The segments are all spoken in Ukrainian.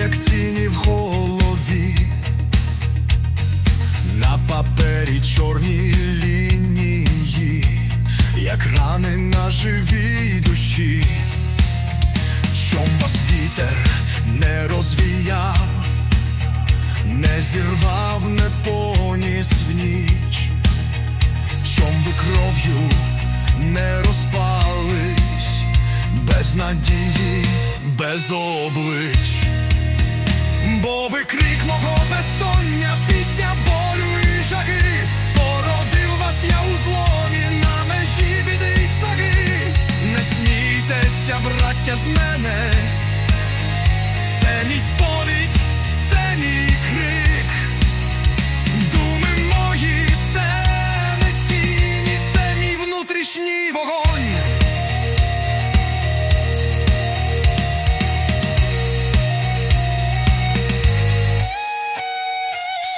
як тіні в голові, на папері чорні лінії, як рани на живій душі, Чом вас вітер не розвіяв, не зірвав, не поніс в ніч, чом ви кров'ю не розпались, без надії. Без облич? Смійтеся, браття, з мене, це мій сповідь, це мій крик. Думи мої, це не тіні, це мій внутрішній вогонь.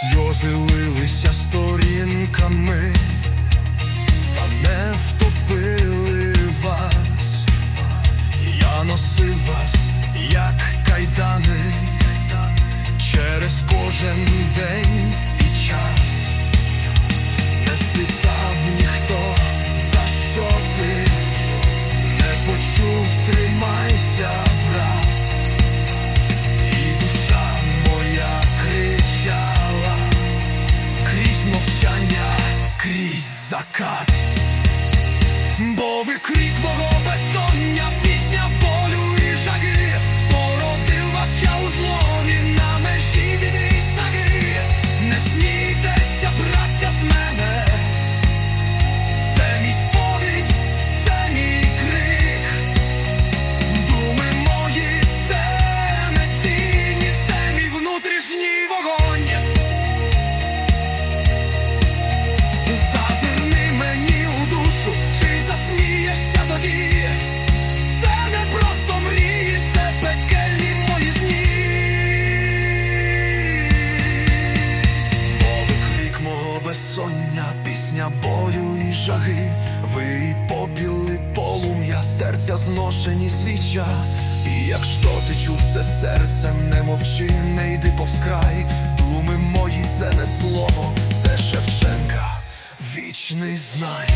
Сльози лилися сторінками, кожен день і час. Не спитав ніхто, за що ти, не почув, тримайся, брат. І душа моя кричала крізь мовчання, крізь закат. Бо ви крик мого безсоння, болю жаги, ви попіли полум'я, серця зношені свіча. І якщо ти чув це серцем, не мовчи, не йди повз край. Думи мої, це не слово, це Шевченка, вічний знай.